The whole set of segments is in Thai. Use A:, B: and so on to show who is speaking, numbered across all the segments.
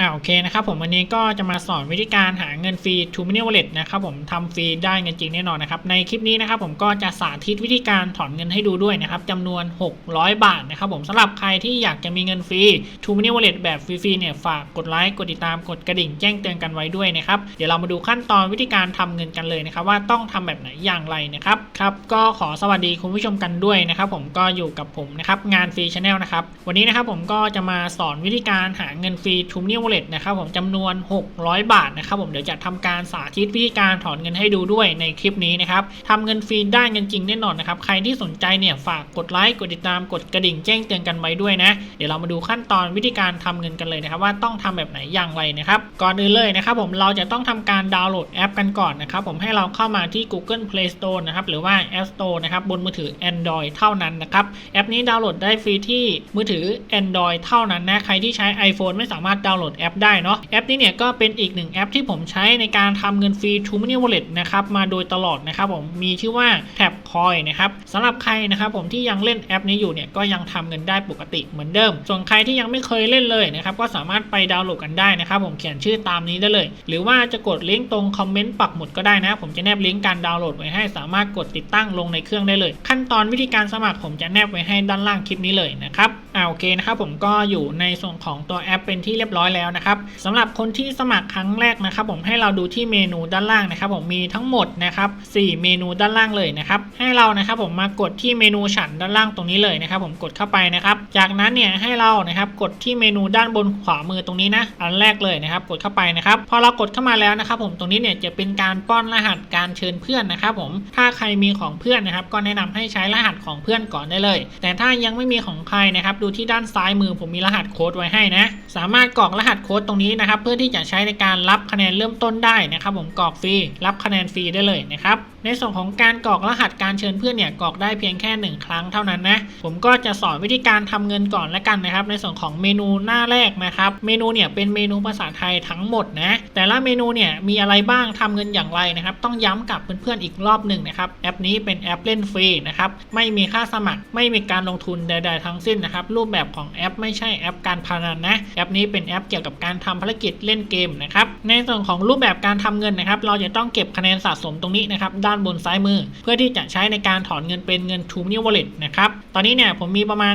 A: อ่าโอเคนะครับผมวันนี้ก็จะมาสอนวิธีการหาเงินฟรี t o Mini Wallet นะครับผมทำฟรีได้เงินจริงแน่นอนนะครับในคลิปนี้นะครับผมก็จะสาธิตวิธีการถอนเงินให้ดูด้วยนะครับจำนวน 600 บาทนะครับผมสำหรับใครที่อยากจะมีเงินฟรี t o Mini Wallet แบบฟรีๆเนี่ยฝากกดไลค์กดติดตามกดกระดิ่งแจ้งเตือนกันไว้ด้วยนะครับเดี๋ยวเรามาดูขั้นตอนวิธีการทำเงินกันเลยนะครับว่าต้องทำแบบไหนอย่างไรนะครับครับก็ขอสวัสดีคุณผู้ชมกันด้วยนะครับผมก็อยู่กับผมนะครับงานฟรีชาแนลนะครับวันนี้นะครับผมก็จะมาสอนวิธีการหาเงินฟรี t Wallet นะครับผมจำนวน 600 บาทนะครับผมเดี๋ยวจะทำการสาธิตวิธีการถอนเงินให้ดูด้วยในคลิปนี้นะครับทำเงินฟรีได้เงินจริงแน่นอนนะครับใครที่สนใจเนี่ยฝากกดไลค์กดติดตามกดกระดิ่งแจ้งเตือนกันไว้ด้วยนะ เดี๋ยวเรามาดูขั้นตอนวิธีการทำเงินกันเลยนะครับ ว่าต้องทำแบบไหนอย่างไรนะครับก่อนอื่นเลยนะครับผมเราจะต้องทำการดาวน์โหลดแอปกันก่อนนะครับผมให้เราเข้ามาที่ Google Play Store นะครับหรือว่า App Store นะครับบนมือถือ Android เท่านั้นนะครับแอปนี้ดาวน์โหลดได้ฟรีที่มือถือ Android เท่านั้นนะใครที่ใช้ iPhone ไม่สามารถดาวน์โหลดแอปได้เนาะแอปนี้เนี่ยก็เป็นอีกหนึ่งแอปที่ผมใช้ในการทำเงินฟรี t o Mini Wallet นะครับมาโดยตลอดนะครับผมมีชื่อว่า Tap Coin นะครับสำหรับใครนะครับผมที่ยังเล่นแอปนี้อยู่เนี่ยก็ยังทำเงินได้ปกติเหมือนเดิม ส่วนใครที่ยังไม่เคยเล่นเลยนะครับก็สามารถไปดาวน์โหลดกันได้นะครับผมเขียนชื่อตามนี้ได้เลย หรือว่าจะกดลิงก์ตรงคอมเมนต์ปักหมุดก็ได้นะ ผมจะแนบลิงก์การดาวน์โหลดไว้ให้สามารถกดติดตั้งลงในเครื่องได้เลย ขั้นตอนวิธีการสมัครผมจะแนบไว้ให้ด้านล่างคลิปนี้เลยนะครับ อ่าโอเคนะครับผมก็อยู่ในส่วนของตัวแอปเป็นที่เรียบร้อยแล้วนะครับสำหรับคนที่สมัครครั้งแรกนะครับ ผมให้เราดูที่เมนูด้านล่างนะครับ ผมมีทั้งหมดนะครับ4เมนูด้านล่างเลยนะครับให้เรานะครับผมมากดที่เมนูฉันด้านล่างตรงนี้เลยนะครับ ผมกดเข้าไปนะครับ จากนั้นเนี่ยให้เรานะครับกดที่เมนูด้านบนขวามือตรงนี้นะอันแรกเลยนะครับ กดเข้าไปนะครับพอเรากดเข้ามาแล้วนะครับ ผมตรงนี้เนี่ยจะเป็นการป้อนรหัสการเชิญเพื่อนนะครับ ผมถ้าใครมีของเพื่อนนะครับ ก็แนะนำให้ใช้รหัสของเพื่อนก่อนได้เลย แต่ถ้ายังไม่มีของใครนะครับดูที่ด้านซ้ายมือผมมีรหัสโค้ดไว้ให้นะ สามารถกรอกรหัสโค้ดตรงนี้นะครับ เพื่อที่จะใช้ในการรับคะแนนเริ่มต้นได้นะครับ ผมกรอกฟรีรับคะแนนฟรีได้เลยนะครับ ในส่วนของการกรอกรหัสการเชิญเพื่อนเนี่ยกรอกได้เพียงแค่ 1 ครั้งเท่านั้นนะ ผมก็จะสอนวิธีการทำเงินก่อนและกันนะครับ ในส่วนของเมนูหน้าแรกนะครับ เมนูเนี่ยเป็นเมนูภาษาไทยทั้งหมดนะ แต่ละเมนูเนี่ยมีอะไรบ้างทำเงินอย่างไรนะครับ ต้องย้ำกับเพื่อนๆอีกรอบหนึ่งนะครับแอปนี้เป็นแอปเล่นฟรีนะครับไม่มีค่าสมัครไม่มีการลงทุนใด ๆ ทั้งสิ้นนะครับรูปแบบของแอป ไม่ใช่แอปการพนันนะแอปนี้เป็นแอปเกี่ยวกับการทำภารกิจเล่นเกมนะครับในส่วนของรูปแบบการทำเงินนะครับเราจะต้องเก็บคะแนนสะสมตรงนี้นะครับด้านบนซ้ายมือ เพื่อที่จะใช้ในการถอนเงินเป็นเงิน t o Mini Wallet นะครับตอนนี้เนี่ยผมมีประมาณ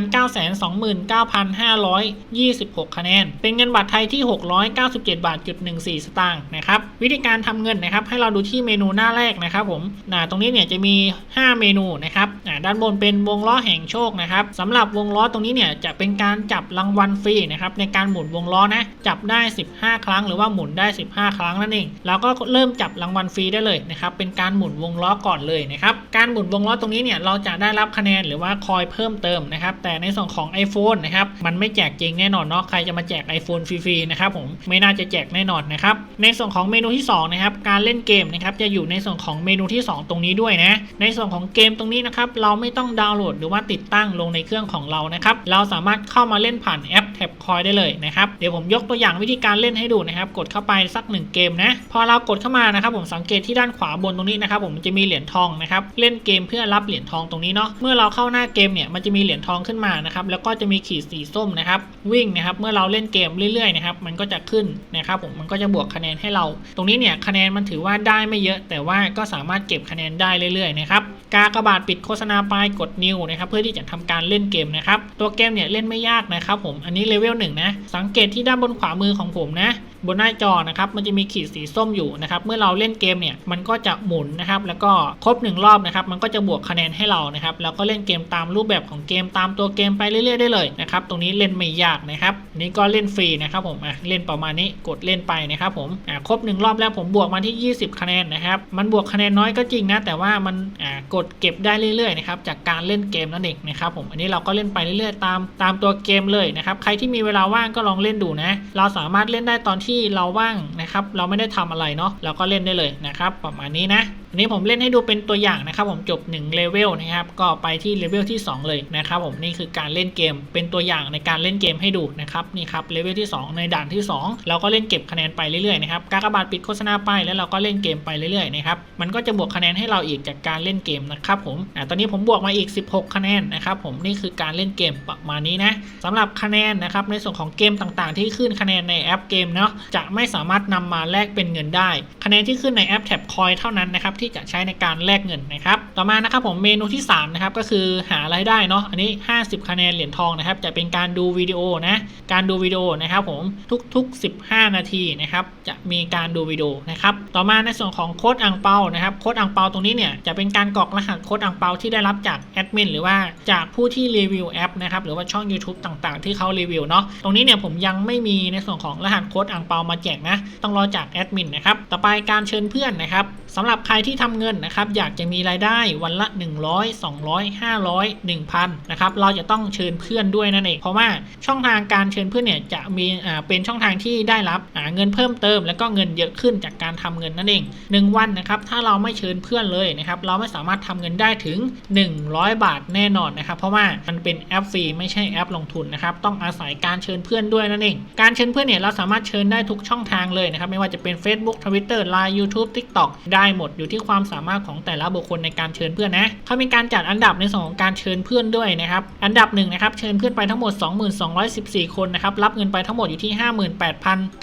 A: 929,526 คะแนน เป็นเงินบาทไทยที่ 697 บาทจุด14 สตางค์นะครับวิธีการทำเงินนะครับให้เราดูที่เมนูหน้าแรกนะครับผมนะตรงนี้เนี่ยจะมี 5 เมนูนะครับด้านบนเป็นวงล้อแห่งโชคนะครับสำหรับวงล้อตรงนี้เนี่ยจะเป็นการจับรางวัลฟรีนะครับในการหมุนวงล้อนะจับได้ 15 ครั้งหรือว่าหมุนได้ 15 ครั้งนั่นเองเราก็เริ่มจับรางวัลฟรีได้เลยนะครับเป็นการหมุนวงล้อก่อนเลยนะครับการหมุนวงล้อตรงนี้เนี่ยเราจะได้รับคะแนนหรือว่าคอยเพิ่มเติมนะครับแต่ในส่วนของ iPhone นะครับมันไม่แจกจริงแน่นอนเนาะใครจะมาแจก iPhone ฟรีๆนะครับผมไม่น่าจะแจกแน่นอนนะครับในส่วนของเมนูที่สองนะครับการเล่นเกมนะครับจะอยู่ในส่วนของเมนูที่สองตรงนี้ด้วยนะในส่วนของเกมตรงนี้นะครับเราไม่ต้องดาวน์โหลดหรือว่าติดตั้งลงในเครื่องของเรานะครับเราราสามารถเข้ามาเล่นผ่านแอปแท็บคอยได้เลยนะครับ เดี๋ยวผมยกตัวอย่างวิธีการเล่นให้ดูนะครับ กดเข้าไปสักหนึ่งเกมนะ พอเรากดเข้ามานะครับ ผมสังเกตที่ด้านขวาบนตรงนี้นะครับผมมันจะมีเหรียญทองนะครับ เล่นเกมเพื่อรับเหรียญทองตรงนี้เนาะ เมื่อเราเข้าหน้าเกมเนี่ยมันจะมีเหรียญทองขึ้นมานะครับ แล้วก็จะมีขีดสีส้มนะครับ วิ่งนะครับ เมื่อเราเล่นเกมเรื่อยๆนะครับ มันก็จะขึ้นนะครับผม มันก็จะบวกคะแนนให้เรา ตรงนี้เนี่ยคะแนนมันถือว่าได้ไม่เยอะ แต่ว่าก็สามารถเก็บคะแนนได้เรื่อยๆนะครับ กากระบาดปิดโฆษณาไปกดนิวนะครับ เพื่อที่จะทำการเล่นเกมนะครับ ตัวเกมเนี่ยเล่นไม่ยากนะครับผมอันนี้เลเวลหนึ่งนะสังเกตที่ด้านบนขวามือของผมนะ บนหน้าจอนะครับมันจะมีขีดสีส้มอยู่นะครับเมื่อเราเล่นเกมเนี่ยมันก็จะหมุนนะครับแล้วก็ครบหนึ่งรอบนะครับมันก็จะบวกคะแนนให้เรานะครับแล้วก็เล่นเกมตามรูปแบบของเกมตามตัวเกมไปเรื่อยๆได้เลยนะครับตรงนี้เล่นไม่ยากนะครับนี่ก็เล่นฟรีนะครับผมอะเล่นประมาณนี้กดเล่นไปนะครับผมอะครบหนึ่งรอบแล้วผมบวกมาที่ 20 คะแนนนะครับมันบวกคะแนนน้อยก็จริงนะแต่ว่ามันอ่ากดเก็บได้เรื่อยๆนะครับจากการเล่นเกมนั่นเองนะครับผมอันนี้เราก็เล่นไปเรื่อยๆตามตามตัวเกมเลยนะครับใครที่มีเวลาว่างก็ลองเล่นดูนะเราสามารถเล่นได้ตอนทที่เราว่างนะครับ เราไม่ได้ทำอะไรเนาะเราก็เล่นได้เลยนะครับ ประมาณนี้นะอันนี้ผมเล่นให้ดูเป็นตัวอย่างนะครับผมจบ1เลเวลนะครับก็ไปที่เลเวลที่ 2 เลยนะครับผมนี่คือการเล่นเกมเป็นตัวอย่างในการเล่นเกมให้ดูนะครับนี่ครับเลเวลที่ 2 ในด่านที่ 2 เราก็เล่นเก็บคะแนนไปเรื่อยๆนะครับกากบาทปิดโฆษณาไปแล้วเราก็เล่นเกมไปเรื่อยๆนะครับมันก็จะบวกคะแนนให้เราอีกจากการเล่นเกมนะครับผมอ่าตอนนี้ผมบวกมาอีก 16 คะแนนนะครับผมนี่คือการเล่นเกมประมาณนี้นะสำหรับคะแนนนะครับในส่วนของเกมต่างๆ ที่ขึ้นคะแนนในแอปเกมเนาะจะไม่สามารถนำมาแลกเป็นเงินได้ คะแนนที่ขึ้นในแอปแท็บคอยเท่านั้นนะครับที่จะใช้ในการแลกเงินนะครับ ต่อมานะครับผมเมนูที่3นะครับก็คือหารายได้เนาะอันนี้ 50 คะแนนเหรียญทองนะครับ จะเป็นการดูวิดีโอนะการดูวิดีโอนะครับผมทุกๆ 15 นาทีนะครับจะมีการดูวิดีโอนะครับต่อมาในส่วนของโค้ดอังเปานะครับโค้ดอังเปาตรงนี้เนี่ยจะเป็นการกรอกรหัสโค้ดอังเปาที่ได้รับจากแอดมินหรือว่าจากผู้ที่รีวิวแอปนะครับหรือว่าช่อง YouTube ต่างๆ ที่เขารีวิวเนาะตรงนี้เนี่ยผมยังไม่มีในส่วนของรหัสโค้ดอังเปามาแจกนะต้องรอจากแอดมินนะครับต่อไปการเชิญเพื่อนนะครับำหรับใครที่ทำเงินนะครับอยากจะมีรายได้วันละ 100 200 500 1,000นะครับเราจะต้องเชิญเพื่อนด้วยนั่นเองเพราะว่าช่องทางการเชิญเพื่อนเนี่ยจะมีอ่าเป็นช่องทางที่ได้รับอ่าเงินเพิ่มเติม แล้วก็เงินเยอะขึ้นจากการทำเงินนั่นเอง 1 วันนะครับถ้าเราไม่เชิญเพื่อนเลยนะครับเราไม่สามารถทำเงินได้ถึง 100 บาทแน่นอนนะครับเพราะว่ามันเป็นแอปฟรีไม่ใช่แอปลงทุนนะครับต้องอาศัยการเชิญเพื่อนด้วยนั่นเอง การเชิญเพื่อนเนี่ยเราสามารถเชิญได้ทุกช่องทางเลยนะครับไม่ว่าจะเป็น Facebook Twitter Line YouTube TikTok ได้หมดอยู่ที่ความสามารถของแต่ละบุคคลในการเชิญเพื่อนนะเขามีการจัดอันดับในส่วนของการเชิญเพื่อนด้วยนะครับ อันดับหนึ่งนะครับเชิญเพื่อนไปทั้งหมด 2214 คนนะครับ รับเงินไปทั้งหมดอยู่ที่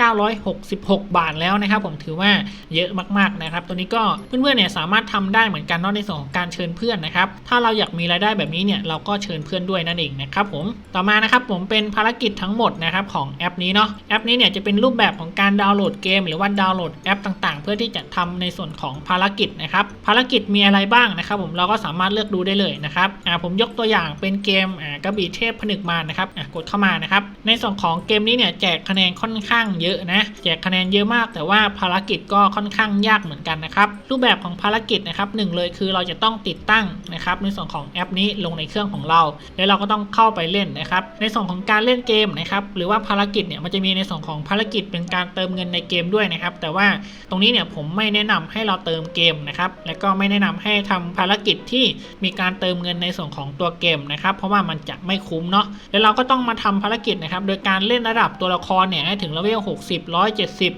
A: 58,966 บาทแล้วนะครับ ผมถือว่าเยอะมากๆนะครับ ตัวนี้ก็เพื่อนๆเนี่ยสามารถทำได้เหมือนกันนอกในส่วนของการเชิญเพื่อนนะครับ ถ้าเราอยากมีรายได้แบบนี้เนี่ยเราก็เชิญเพื่อนด้วยนั่นเองนะครับผม ต่อมานะครับผมเป็นภารกิจทั้งหมดนะครับของแอปนี้เนาะ แอปนี้เนี่ยจะเป็นรูปแบบของการดาวน์โหลดเกม หรือว่าดาวน์โหลดแอปต่างๆ เพื่อที่จะทำในส่วนของภารกิจนะครับภารกิจมีอะไรบ้างนะครับผมเราก็สามารถเลือกดูได้เลยนะครับอ่าผมยกตัวอย่างเป็นเกมอ่ากระบี่เทพผนึกมารนะครับอ่ากดเข้ามานะครับในส่วนของเกมนี้เนี่ยแจกคะแนนค่อนข้างเยอะนะแจกคะแนนเยอะมาก แต่ว่าภารกิจก็ค่อนข้างยากเหมือนกันนะครับรูปแบบของภารกิจนะครับหนึ่งเลยคือเราจะต้องติดตั้งนะครับในส่วนของแอปนี้ลงในเครื่องของเรา แล้วเราก็ต้องเข้าไปเล่นนะครับในส่วนของการเล่นเกมนะครับหรือว่าภารกิจเนี่ยมันจะมีในส่วนของภารกิจเป็นการเติมเงินในเกมด้วยนะครับแต่ว่าตรงนี้เนี่ยผมไม่แนะนำให้เราเติมเกมนะครับ และก็ไม่แนะนำให้ทำภารกิจที่มีการเติมเงินในส่วนของตัวเกมนะครับ เพราะว่ามันจะไม่คุ้มเนาะแล้วเราก็ต้องมาทำภารกิจนะครับ โดยการเล่นระดับตัวละครเนี่ยให้ถึงเลเวล60 170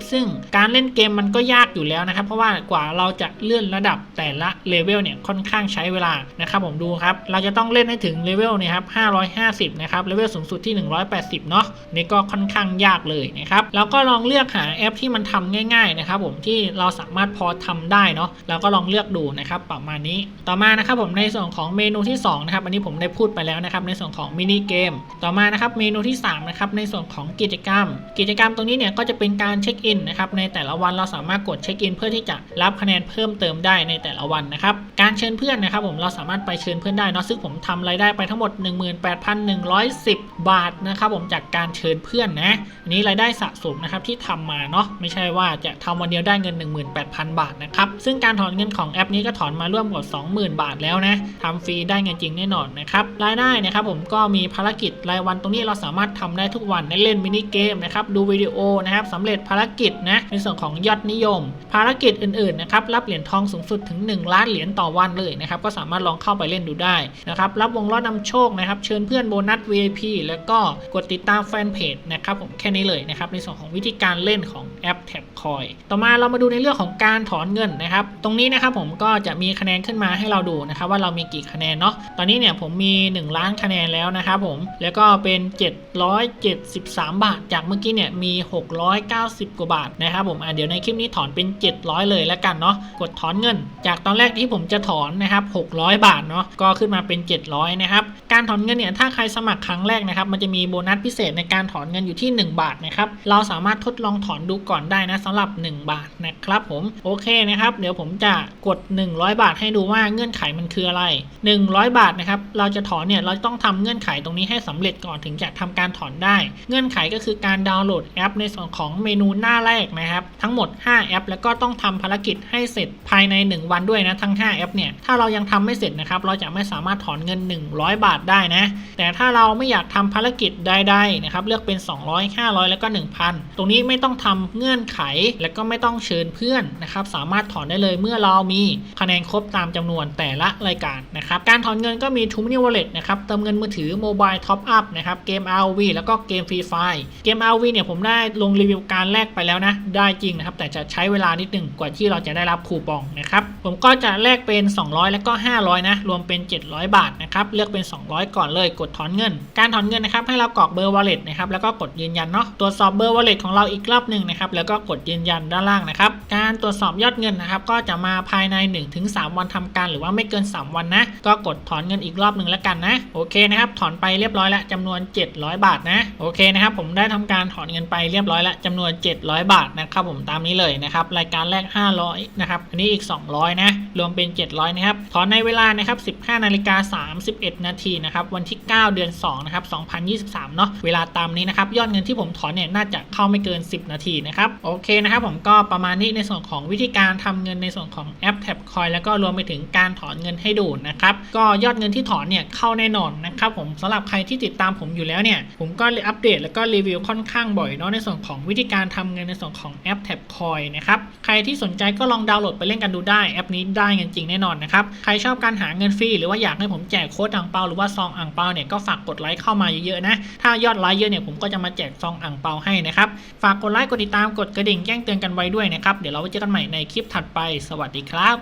A: 230 ซึ่งการเล่นเกมมันก็ยากอยู่แล้วนะครับ เพราะว่ากว่าเราจะเลื่อนระดับแต่ละเลเวลเนี่ยค่อนข้างใช้เวลานะครับผมดูครับ เราจะต้องเล่นให้ถึงเลเวลเนี่ยครับ550 นะครับ เลเวลสูงสุดที่ 180 เนาะนี่ก็ค่อนข้างยากเลยนะครับ แล้วก็ลองเลือกหาแอปที่มันทำง่ายๆนะครับผมที่เราสามารถพอทำได้เนาะเราก็ลองเลือกดูนะครับประมาณนี้ ต่อมานะครับผมในส่วนของเมนูที่2นะครับอันนี้ผมได้พูดไปแล้วนะครับในส่วนของมินิเกมต่อมานะครับเมนูที่3นะครับในส่วนของกิจกรรม กิจกรรมตรงนี้เนี่ยก็จะเป็นการเช็คอินนะครับในแต่ละวันเราสามารถกดเช็คอินเพื่อที่จะรับคะแนนเพิ่มเติมได้ในแต่ละวันนะครับการเชิญเพื่อนนะครับผมเราสามารถไปเชิญเพื่อนได้เนาะซึ่งผมทำรายได้ไปทั้งหมด 18,110 บาทนะครับผมจากการเชิญเพื่อนนะอันนี้รายได้สะสมนะครับที่ทำมาเนาะไม่ใช่ว่าจะทำวันเดียวได้เงิน18,000 บาทนะครับ ซึ่งการถอนเงินของแอปนี้ก็ถอนมาร่วมกว่า20,000 บาทแล้วนะทำฟรีได้เงินจริงแน่นอนนะครับรายได้นะครับผมก็มีภารกิจรายวันตรงนี้เราสามารถทำได้ทุกวันได้เล่นมินิเกมนะครับดูวิดีโอนะครับสำเร็จภารกิจนะในส่วนของยอดนิยม ภารกิจอื่นๆนะครับรับเหรียญทองสูงสุดถึง 1 ล้านเหรียญต่อวันเลยนะครับก็สามารถลองเข้าไปเล่นดูได้นะครับรับวงล้อนำโชคนะครับเชิญเพื่อนโบนัส VIP แล้วก็กดติดตามแฟนเพจนะครับผมแค่นี้เลยนะครับในส่วนของวิธีการเล่นของแอปแท็บคอยต่อมาเรามาดูในเรื่องของการถอนเงินนะครับ ตรงนี้นะครับผมก็จะมีคะแนนขึ้นมาให้เราดูนะครับ ว่าเรามีกี่คะแนนเนาะตอนนี้เนี่ยผมมี 1 ล้านคะแนนแล้วนะครับผมแล้วก็เป็น 773 บาท จากเมื่อกี้เนี่ยมี 690 กว่าบาทนะครับผมอะเดี๋ยวในคลิปนี้ถอนเป็น 700 เลยแล้วกันเนาะกดถอนเงิน จากตอนแรกที่ผมจะถอนนะครับ600 บาทเนาะก็ขึ้นมาเป็น 700นะครับการถอนเงินเนี่ยถ้าใครสมัครครั้งแรกนะครับมันจะมีโบนัสพิเศษในการถอนเงินอยู่ที่ 1 บาทนะครับเราสามารถทดลองถอนดูก่อนได้นะสำหรับ 1 บาทนะครับผมโอเคนะครับ เดี๋ยวผมจะกด 100 บาทให้ดูว่าเงื่อนไขมันคืออะไร 100 บาทนะครับเราจะถอนเนี่ยเราต้องทำเงื่อนไขตรงนี้ให้สำเร็จก่อนถึงจะทำการถอนได้ เงื่อนไขก็คือการดาวน์โหลดแอป ในส่วนของเมนูหน้าแรกนะครับ ทั้งหมด 5 แอป แล้วก็ต้องทำภารกิจให้เสร็จภายใน 1 วันด้วยนะทั้ง 5 แอปเนี่ยถ้าเรายังทำไม่เสร็จนะครับเราจะไม่สามารถถอนเงิน 100 บาทได้นะแต่ถ้าเราไม่อยากทำภารกิจใดๆนะครับเลือกเป็น 200 500 แล้วก็ 1,000 ตรงนี้ไม่ต้องทำเงื่อนไข แล้วก็ไม่ต้องเชิญเพื่อนนะครับนะครับสามารถถอนได้เลยเมื่อเรามีคะแนนครบตามจำนวนแต่ละรายการนะครับการถอนเงินก็มี t ูมินิวอลเล็นะครับเติมเงินมือถือโมบายท็อปอัพนะครับเกม RV แล้วก็เกมฟรีไฟเกม RV เนี่ยผมได้ลงรีวิวการแลกไปแล้วนะได้จริงนะครับแต่จะใช้เวลานิดหนึ่งกว่าที่เราจะได้รับคูปองนะครับผมก็จะแลกเป็น 200 แล้วก็ 500 นะ รวมเป็น 700 บาทนะครับเลือกเป็น 200 ก่อนเลยกดถอนเงิน การถอนเงินนะครับให้เรากรอกเบอร์ wallet นะครับแล้วก็กดยืนยันเนาะตรวจสอบเบอร์ wallet ของเราอีกรอบหนึ่งนะครับแล้วก็กดยืนยันด้านล่างนะครับการตรวจสอบยอดเงินนะครับ ก็จะมาภายใน 1-3 วันทำการหรือว่าไม่เกิน 3 วันนะ ก็กดถอนเงินอีกรอบหนึ่งแล้วกันนะ โอเคนะครับ ถอนไปเรียบร้อยแล้วจำนวน 700 บาทนะ โอเคนะครับ ผมได้ทำการถอนเงินไปเรียบร้อยแล้วจำนวน 700 บาทนะครับผมตามนี้เลยนะครับรายการแรก 500นะครับอันนี้อีก 200 นะ รวมเป็น 700 นะครับ ถอนในเวลานะครับ 15นาฬิกา31 นาทีนะครับวันที่ 9 เดือน2นะครับ2023 เนาะเวลาตามนี้นะครับยอดเงินที่ผมถอนเนี่ยน่าจะเข้าไม่เกิน 10 นาทีนะครับโอเคนะครับผมก็ประมาณนี้ในส่วนของวิธีการทำเงินในส่วนของแอปแท็บคอยแล้วก็รวมไปถึงการถอนเงินให้ดูนะครับ ก็ยอดเงินที่ถอนเนี่ยเข้าแน่นอนนะครับผมสำหรับใครที่ติดตามผมอยู่แล้วเนี่ย ผมก็อัปเดตแล้วก็รีวิวค่อนข้างบ่อยเนาะในส่วนของวิธีการทำเงินในส่วนของแอปแท็บคอยนะครับ ใครที่สนใจก็ลองดาวน์โหลดไปเล่นกันดูได้แอปนี้ได้เงินจริงแน่นอนนะครับ ใครชอบการหาเงินฟรีหรือว่าอยากให้ผมแจกโค้ดอ่างเปาหรือว่าซองอ่างเปาเนี่ยก็ฝากกดไลค์เข้ามาเยอะๆนะ ถ้ายอดไลค์เยอะเนี่ยผมก็จะมาแจกซองอ่างเปาให้นะครับ ฝากกดไลค์กดติดตามกดกระดิ่งแจ้งเตือนกันไว้ด้วยนะครับเดี๋ยวเราไว้เจอกันใหม่ในคลิปถัดไป สวัสดีครับ